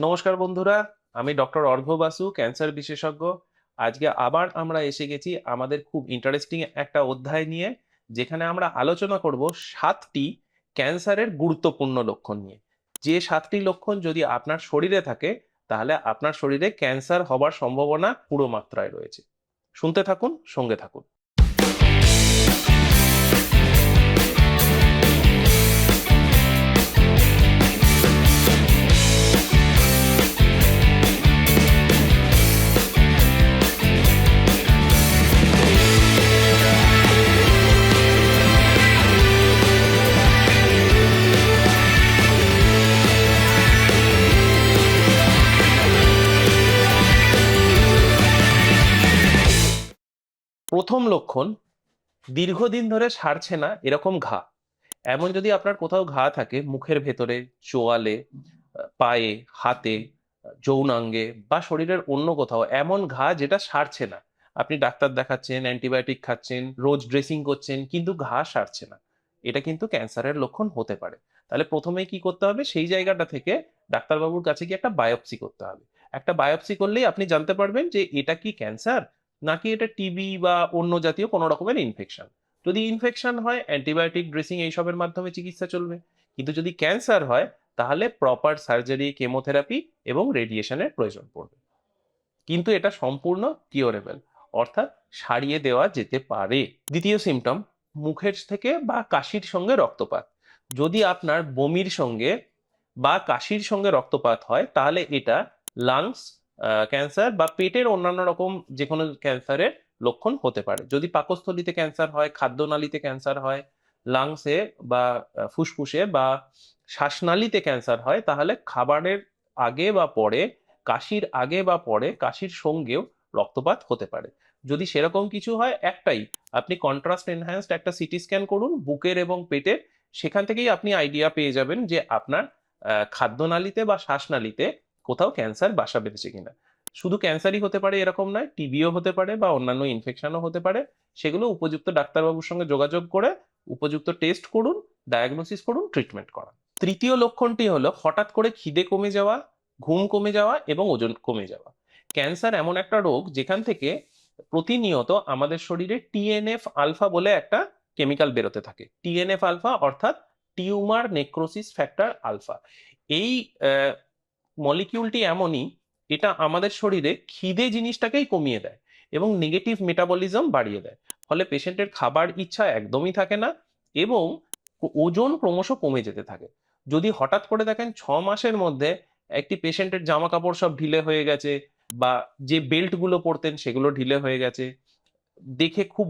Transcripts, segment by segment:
নমস্কার বন্ধুরা, আমি ডক্টর অর্ঘ্য বাসু, ক্যান্সার বিশেষজ্ঞ। আজকে আবার আমরা এসে গেছি আমাদের খুব ইন্টারেস্টিং একটা অধ্যায় নিয়ে, যেখানে আমরা আলোচনা করব সাতটি ক্যান্সারের গুরুত্বপূর্ণ লক্ষণ নিয়ে। যে সাতটি লক্ষণ যদি আপনার শরীরে থাকে, তাহলে আপনার শরীরে ক্যান্সার হবার সম্ভাবনা পুরো মাত্রায় রয়েছে। শুনতে থাকুন, সঙ্গে থাকুন। প্রথম লক্ষণ, দীর্ঘদিন ধরে সারছে না এরকম ঘা। এমন যদি আপনার কোথাও ঘা থাকে, মুখের ভেতরে, চোয়ালে, পায়ে, হাতে, যৌনাঙ্গে বা শরীরের অন্য কোথাও, এমন ঘা যেটা সারছে না। আপনি ডাক্তার দেখাচ্ছেন, অ্যান্টিবায়োটিক খাচ্ছেন, রোজ ড্রেসিং করছেন, কিন্তু ঘা সারছে না। এটা কিন্তু ক্যান্সারের লক্ষণ হতে পারে। তাহলে প্রথমে কি করতে হবে? সেই জায়গাটা থেকে ডাক্তারবাবুর কাছে গিয়ে একটা বায়োপসি করতে হবে। একটা বায়োপসি করলেই আপনি জানতে পারবেন যে এটা কি ক্যান্সার নাকি এটা টিবি বা অন্য জাতীয় কোনো রকমের ইনফেকশন যদি ইনফেকশন হয় অ্যান্টিবায়োটিক ড্রেসিং এইসবের মাধ্যমে চিকিৎসা চলবে। কিন্তু যদি ক্যান্সার হয়, তাহলে প্রপার সার্জারি কেমোথেরাপি এবং রেডিয়েশনের প্রয়োজন পড়বে। কিন্তু এটা সম্পূর্ণ কিওরেবল অর্থাৎ সারিয়ে দেওয়া যেতে পারে। দ্বিতীয় সিমটম মুখের থেকে বা কাশির সঙ্গে রক্তপাত। যদি আপনার বমির সঙ্গে বা কাশির সঙ্গে রক্তপাত হয়, তাহলে এটা লাংস ক্যান্সার বা পেটের অন্যান্য রকম যে কোনো ক্যান্সারের লক্ষণ হতে পারে। যদি পাকস্থলীতে ক্যান্সার হয়, খাদ্যনালীতে ক্যান্সার হয় লাংসে বা ফুসফুসে বা শ্বাসনালীতে ক্যান্সার হয়, তাহলে খাবারের আগে বা পরে, কাশির আগে বা পরে, কাশির সঙ্গেও রক্তপাত হতে পারে। যদি সেরকম কিছু হয়, একটাই, আপনি কন্ট্রাস্ট এনহ্যান্সড একটা সিটি স্ক্যান করুন, বুকের এবং পেটের, সেখান থেকেই আপনি আইডিয়া পেয়ে যাবেন যে আপনার খাদ্যনালীতে বা শ্বাসনালীতে কোথাও ক্যান্সার বাসা বেঁধেছে কিনা। শুধু ক্যান্সারই হতে পারে এরকম নয় টিবিও হতে পারে বা অন্যান্য ইনফেকশনও হতে পারে। সেগুলো উপযুক্ত ডাক্তারবাবুর সঙ্গে যোগাযোগ করে, উপযুক্ত টেস্ট করুন ডায়াগনোসিস করুন ট্রিটমেন্ট করান। তৃতীয় লক্ষণটি হলো হঠাৎ করে খিদে কমে যাওয়া, ঘুম কমে যাওয়া এবং ওজন কমে যাওয়া। ক্যান্সার এমন একটা রোগ যেখান থেকে প্রতিনিয়ত আমাদের শরীরে টিএনএফ আলফা বলে একটা কেমিক্যাল বেরোতে থাকে। টিএনএফ আলফা অর্থাৎ টিউমার নেক্রোসিস ফ্যাক্টর আলফা এই মলিকিউলটি এমনই, এটা আমাদের শরীরে খিদে জিনিসটাকেই কমিয়ে দেয় এবং নেগেটিভ মেটাবলিজম বাড়িয়ে দেয়। ফলে পেশেন্টের খাবার ইচ্ছা একদমই থাকে না এবং ওজন ক্রমশ কমে যেতে থাকে। যদি হঠাৎ করে দেখেন ছ মাসের মধ্যে একটি পেশেন্টের জামা কাপড় সব ঢিলে হয়ে গেছে বা যে বেল্টগুলো পরতেন সেগুলো ঢিলে হয়ে গেছে, দেখে খুব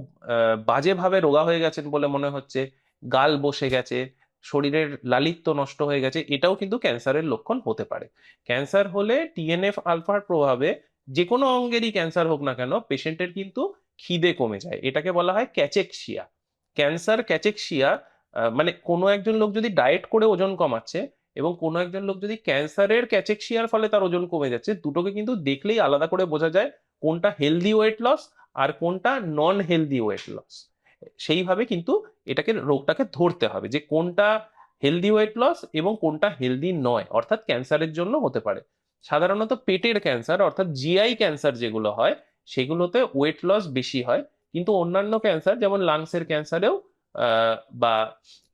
বাজেভাবে রোগা হয়ে গেছেন বলে মনে হচ্ছে, গাল বসে গেছে শরীরের লালিত্য নষ্ট হয়ে গেছে, এটাও কিন্তু ক্যান্সারের লক্ষণ হতে পারে। ক্যান্সার হলে টিএনএফ আলফার প্রভাবে যে কোনো অঙ্গেরই ক্যান্সার হোক না কেন, পেশেন্টের কিন্তু খিদে কমে যায়। এটাকে বলা হয় ক্যাচেকশিয়া। ক্যান্সার, ক্যাচেকশিয়া মানে কোনো একজন লোক যদি ডায়েট করে ওজন কমাচ্ছে এবং কোনো একজন লোক যদি ক্যান্সারের ক্যাচেকশিয়ার ফলে তার ওজন কমে যাচ্ছে, দুটোকে কিন্তু দেখলেই আলাদা করে বোঝা যায় কোনটা হেলদি ওয়েট লস আর কোনটা নন হেলদি ওয়েট লস সেইভাবে কিন্তু এটাকে রোগটাকে ধরতে হবে যে কোনটা হেলদি ওয়েট লস এবং কোনটা হেলদি নয়, অর্থাৎ ক্যান্সারের জন্য হতে পারে। সাধারণত পেটের ক্যান্সার অর্থাৎ জিআই ক্যান্সার যেগুলো হয়, সেগুলোতে ওয়েট লস বেশি হয়। কিন্তু অন্যান্য ক্যান্সার যেমন লাংসের ক্যান্সারেও বা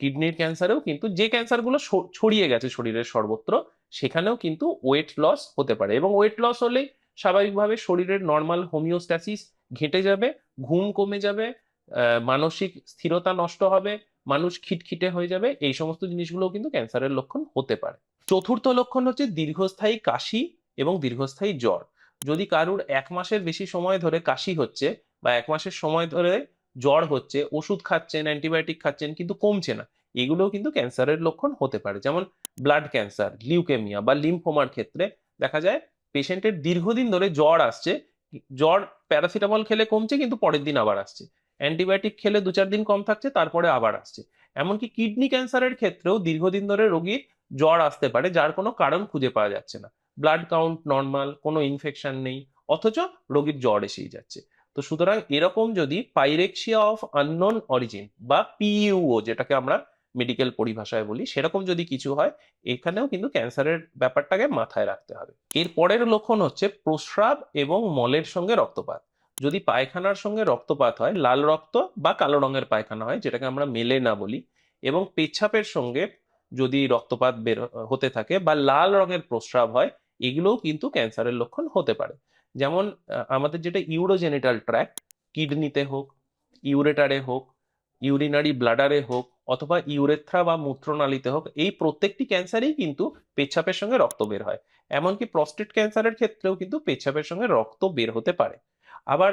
কিডনির ক্যান্সারেও কিন্তু যে ক্যান্সারগুলো ছড়িয়ে গেছে শরীরের সর্বত্র, সেখানেও কিন্তু ওয়েট লস হতে পারে। এবং ওয়েট লস হলেই স্বাভাবিকভাবে শরীরের নর্মাল হোমিওস্ট্যাসিস ঘেঁটে যাবে, ঘুম কমে যাবে মানসিক স্থিরতা নষ্ট হবে, মানুষ খিটখিটে হয়ে যাবে, এই সমস্ত জিনিসগুলোও কিন্তু ক্যান্সারের লক্ষণ হতে পারে। চতুর্থ লক্ষণ হচ্ছে দীর্ঘস্থায়ী কাশি এবং দীর্ঘস্থায়ী জ্বর। যদি কারুর এক মাসের বেশি সময় ধরে কাশি হচ্ছে বা এক মাসের সময় ধরে জ্বর হচ্ছে, ওষুধ খাচ্ছেন, অ্যান্টিবায়োটিক খাচ্ছেন, কিন্তু কমছে না, এগুলোও কিন্তু ক্যান্সারের লক্ষণ হতে পারে। যেমন ব্লাড ক্যান্সার, লিউকেমিয়া বা লিম্ফোমার ক্ষেত্রে দেখা যায়, পেশেন্টের দীর্ঘদিন ধরে জ্বর আসছে, জ্বর প্যারাসিটামল খেলে কমছে, কিন্তু পরের দিন আবার আসছে। অ্যান্টিবায়োটিক খেলে দু চার দিন কম থাকছে, তারপরে আবার আসছে। এমনকি কিডনি ক্যান্সারের ক্ষেত্রেও দীর্ঘদিন ধরে রোগীর জ্বর আসতে পারে, যার কোনো কারণ খুঁজে পাওয়া যাচ্ছে না। ব্লাড কাউন্ট নর্মাল কোনো ইনফেকশন নেই, অথচ রোগীর জ্বর এসেই যাচ্ছে। তো সুতরাং এরকম যদি পাইরেক্সিয়া অফ আননোন অরিজিন বা পিইউও যেটাকে আমরা মেডিকেল পরিভাষায় বলি, সেরকম যদি কিছু হয়, এখানেও কিন্তু ক্যান্সারের ব্যাপারটাকে মাথায় রাখতে হবে। এর পরের লক্ষণ হচ্ছে প্রস্রাব এবং মলের সঙ্গে রক্তপাত। যদি পায়খানার সঙ্গে রক্তপাত হয়, লাল রক্ত বা কালো রঙের পায়খানা হয়, যেটাকে আমরা মেলে না বলি, এবং পেচ্ছাপের সঙ্গে যদি রক্তপাত বের হতে থাকে বা লাল রঙের প্রস্রাব হয়, এগুলোও কিন্তু ক্যান্সারের লক্ষণ হতে পারে। যেমন আমাদের যেটা ইউরোজেনিটাল ট্র্যাক কিডনিতে হোক, ইউরেটারে হোক, ইউরিনারি ব্লাডারে হোক, অথবা ইউরেথ্রা বা মূত্রনালীতে হোক, এই প্রত্যেকটি ক্যান্সারেই কিন্তু পেচ্ছাপের সঙ্গে রক্ত বের হয়। এমনকি প্রস্টেট ক্যান্সারের ক্ষেত্রেও কিন্তু পেচ্ছাপের সঙ্গে রক্ত বের হতে পারে। আবার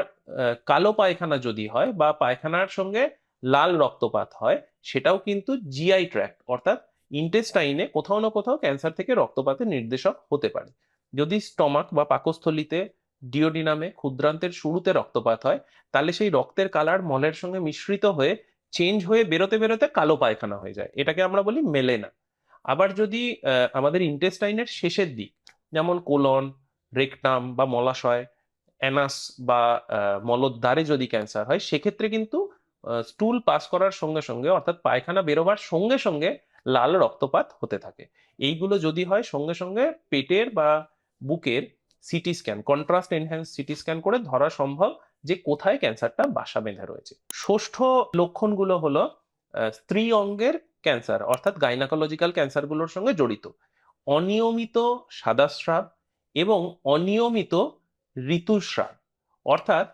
কালো পায়খানা যদি হয় বা পায়খানার সঙ্গে লাল রক্তপাত হয়, সেটাও কিন্তু জিআই ট্র্যাক্ট অর্থাৎ ইন্টেস্টাইনে কোথাও না কোথাও ক্যান্সার থেকে রক্তপাতের নির্দেশক হতে পারে। যদি স্টমাক বা পাকস্থলীতে ডিওডিনামে ক্ষুদ্রান্তের শুরুতে রক্তপাত হয়, তাহলে সেই রক্তের কালার মলের সঙ্গে মিশ্রিত হয়ে চেঞ্জ হয়ে বেরোতে বেরোতে কালো পায়খানা হয়ে যায়। এটাকে আমরা বলি মেলেনা। আবার যদি আমাদের ইন্টেস্টাইনের শেষের দিক, যেমন কোলন, রেকটাম বা মলাশয় অ্যানাস বা মলদ্বারে যদি ক্যান্সার হয়, সেক্ষেত্রে কিন্তু স্টুল পাস করার সঙ্গে সঙ্গে, অর্থাৎ পায়খানা বেরোবার সঙ্গে সঙ্গে লাল রক্তপাত হতে থাকে। এইগুলো যদি হয়, সঙ্গে সঙ্গে পেটের বা বুকের CT scan contrast enhance CT scan করে ধরা সম্ভব যে কোথায় ক্যান্সারটা বাসা বেঁধে রয়েছে। ষষ্ঠ লক্ষণগুলো হলো স্ত্রী অঙ্গের ক্যান্সার, অর্থাৎ গাইনাকোলজিক্যাল ক্যান্সারগুলোর সঙ্গে জড়িত। অনিয়মিত সাদাস্রাব এবং অনিয়মিত ঋতুস্রাব অর্থাৎ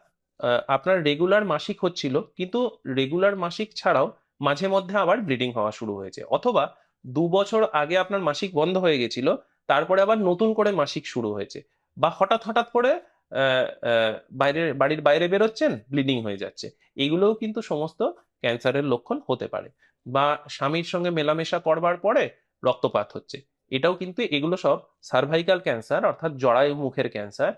আপনার রেগুলার মাসিক হচ্ছিল, কিন্তু রেগুলার মাসিক ছাড়াও মাঝে মধ্যে আবার ব্লিডিং হওয়া শুরু হয়েছে। অথবা দু বছর আগে আপনার মাসিক বন্ধ হয়ে গেছিল, তারপরে আবার নতুন করে মাসিক শুরু হয়েছে। বা হঠাৎ হঠাৎ করে বাইরে, বাড়ির বাইরে বেরোচ্ছেন ব্লিডিং হয়ে যাচ্ছে। এগুলোও কিন্তু সমস্ত ক্যান্সারের লক্ষণ হতে পারে। বা স্বামীর সঙ্গে মেলামেশা করবার পরে রক্তপাত হচ্ছে। এটাও কিন্তু এগুলো সব সার্ভাইকাল ক্যান্সার অর্থাৎ জরায়ু মুখের ক্যান্সার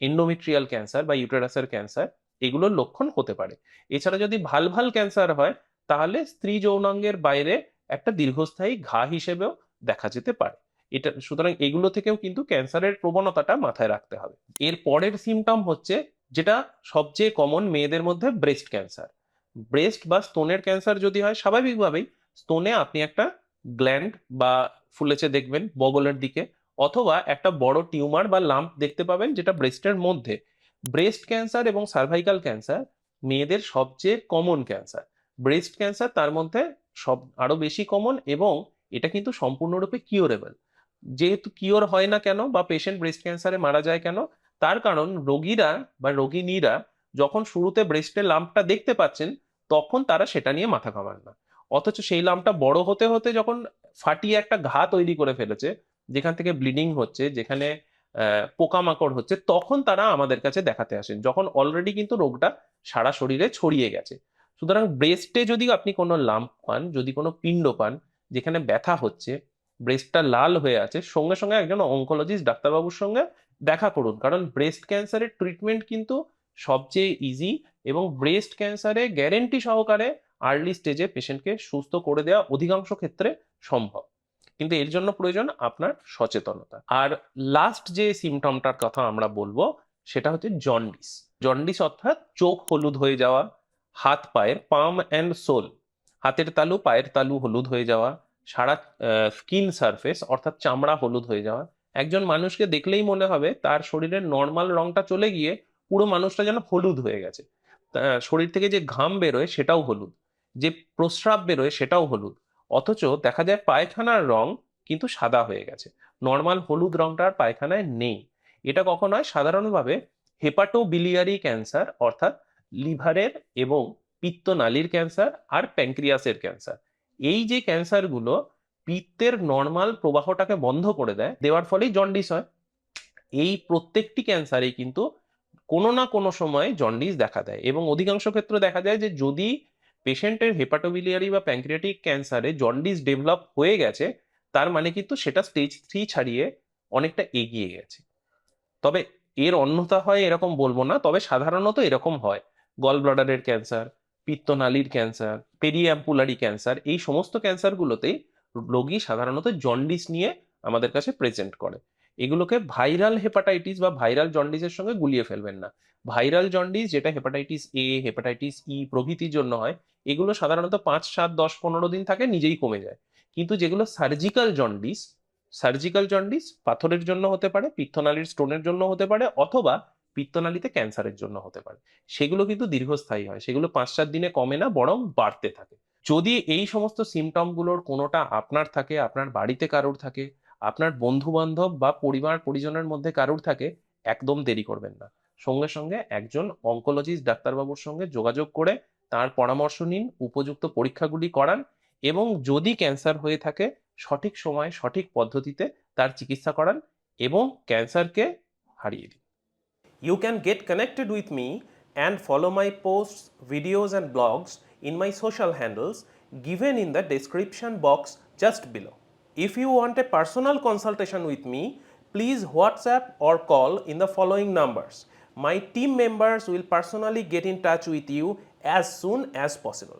এন্ডোমেট্রিয়াল ক্যান্সার বা ইউটেরাসের ক্যান্সার এগুলোর লক্ষণ হতে পারে। এছাড়া যদি ভালো ভালো ক্যান্সার হয়, তাহলে স্ত্রী যৌনাঙ্গের বাইরে একটা দীর্ঘস্থায়ী ঘা হিসেবেও দেখা যেতে পারে। এটা, সুতরাং এগুলো থেকেও কিন্তু ক্যান্সারের প্রবণতাটা মাথায় রাখতে হবে। এর পরের সিমটম হচ্ছে যেটা সবচেয়ে কমন মেয়েদের মধ্যে ব্রেস্ট ক্যান্সার ব্রেস্ট বা স্তনের ক্যান্সার যদি হয়, স্বাভাবিকভাবেই স্তনে আপনি একটা গ্ল্যান্ড বা ফুলেছে দেখবেন, বগলের দিকে। অথবা একটা বড় টিউমার বা লাম্প দেখতে পাবেন যেটা ব্রেস্টের মধ্যে। ব্রেস্ট ক্যান্সার এবং সার্ভাইকাল ক্যান্সার মেয়েদের সবচেয়ে কমন ক্যান্সার। ব্রেস্ট ক্যান্সার তার মধ্যে সব আরও বেশি কমন এবং এটা কিন্তু সম্পূর্ণরূপে কিওরেবল। যেহেতু কিওর হয় না কেন বা পেশেন্ট ব্রেস্ট ক্যান্সারে মারা যায় কেন, তার কারণ রোগীরা বা রোগিনীরা যখন শুরুতে ব্রেস্টের লাম্পটা দেখতে পাচ্ছেন, তখন তারা সেটা নিয়ে মাথা ঘামান না। অথচ সেই লাম্পটা বড় হতে হতে যখন ফাটিয়ে একটা ঘা তৈরি করে ফেলেছে যেখান থেকে ব্লিডিং হচ্ছে, যেখানে পোকামাকড় হচ্ছে, তখন তারা আমাদের কাছে দেখাতে আসেন। যখন অলরেডি কিন্তু রোগটা সারা শরীরে ছড়িয়ে গেছে। সুতরাং ব্রেস্টে যদি আপনি কোনো লাম্প পান, যদি কোনো পিণ্ড পান, যেখানে ব্যথা হচ্ছে ব্রেস্টটা লাল হয়ে আছে, সঙ্গে সঙ্গে একজন অঙ্কোলজিস্ট ডাক্তারবাবুর সঙ্গে দেখা করুন। কারণ ব্রেস্ট ক্যান্সারের ট্রিটমেন্ট কিন্তু সবচেয়ে ইজি এবং ব্রেস্ট ক্যান্সারে গ্যারেন্টি সহকারে আর্লি স্টেজে পেশেন্টকে সুস্থ করে দেওয়া অধিকাংশ ক্ষেত্রে সম্ভব। কিন্তু এর জন্য প্রয়োজন আপনার সচেতনতা। আর লাস্ট যে সিমটমটার কথা আমরা বলব, সেটা হচ্ছে জন্ডিস জন্ডিস অর্থাৎ চোখ হলুদ হয়ে যাওয়া, হাত, পায়ের পাম অ্যান্ড সোল হাতের তালু, পায়ের তালু হলুদ হয়ে যাওয়া, সারা স্কিন সারফেস অর্থাৎ চামড়া হলুদ হয়ে যাওয়া। একজন মানুষকে দেখলেই মনে হবে তার শরীরের নর্মাল রংটা চলে গিয়ে পুরো মানুষটা যেন হলুদ হয়ে গেছে। শরীর থেকে যে ঘাম বেরোয় সেটাও হলুদ। যে প্রস্রাব বেরোয় সেটাও হলুদ। অথচ দেখা যায় পায়খানার রং কিন্তু সাদা হয়ে গেছে। নর্মাল হলুদ রংটা আর পায়খানায় নেই। এটা কখন হয়? সাধারণভাবে হেপাটোবিলিয়ারি ক্যান্সার অর্থাৎ লিভারের এবং পিত্তনালীর ক্যান্সার আর প্যানক্রিয়াসের ক্যান্সার এই যে ক্যান্সারগুলো পিত্তের নর্মাল প্রবাহটাকে বন্ধ করে দেয়, দেওয়ার ফলেই জন্ডিস হয়। এই প্রত্যেকটি ক্যান্সারেই কিন্তু কোনো না কোনো সময় জন্ডিস দেখা দেয় এবং অধিকাংশ ক্ষেত্রে দেখা যায় যে যদি পেশেন্টের হেপাটোবিলিয়ারি বা প্যানক্রিয়াটিক ক্যান্সারে জন্ডিস ডেভেলপ হয়ে গেছে, তার মানে কিন্তু সেটা স্টেজ থ্রি ছাড়িয়ে অনেকটা এগিয়ে গেছে। তবে এর অন্যতা হয় এরকম বলব না, তবে সাধারণত এরকম হয়। গল ব্লাডারের ক্যান্সার পিত্তনালীর ক্যান্সার পেরিয়াম্পুলারি ক্যান্সার এই সমস্ত ক্যান্সারগুলোতেই রোগী সাধারণত জন্ডিস নিয়ে আমাদের কাছে প্রেজেন্ট করে। এগুলোকে ভাইরাল হেপাটাইটিস বা ভাইরাল জন্ডিসের সঙ্গে গুলিয়ে ফেলবেন না। ভাইরাল জন্ডিস, যেটা হেপাটাইটিস এ হেপাটাইটিস ই প্রভৃতির জন্য হয়, এগুলো সাধারণত পাঁচ, সাত, দশ, পনেরো দিন থাকে, নিজেই কমে যায়। কিন্তু যেগুলো সার্জিক্যাল জন্ডিস সার্জিক্যাল জন্ডিস পাথরের জন্য হতে পারে, পিত্তনালীর স্টোনের জন্য হতে পারে, অথবা পিত্তনালীতে ক্যান্সারের জন্য হতে পারে। সেগুলো কিন্তু দীর্ঘস্থায়ী হয়, সেগুলো পাঁচ, সাত দিনে কমে না, বরং বাড়তে থাকে। যদি এই সমস্ত সিমটমগুলোর কোনোটা আপনার থাকে, আপনার বাড়িতে কারোর থাকে, আপনার বন্ধু বান্ধব বা পরিবার পরিজনের মধ্যে কারোর থাকে, একদম দেরি করবেন না। সঙ্গে সঙ্গে একজন অঙ্কোলজিস্ট ডাক্তারবাবুর সঙ্গে যোগাযোগ করে তার পরামর্শ নিন, উপযুক্ত পরীক্ষাগুলি করান এবং যদি ক্যান্সার হয়ে থাকে, সঠিক সময়, সঠিক পদ্ধতিতে তার চিকিৎসা করান এবং ক্যান্সারকে হারিয়ে দিন। You can get connected with me and follow my post videos and blogs in my social handles given in the description box just below if you want a personal consultation with me please WhatsApp or call in the following numbers My team members will personally get in touch with you as soon as possible.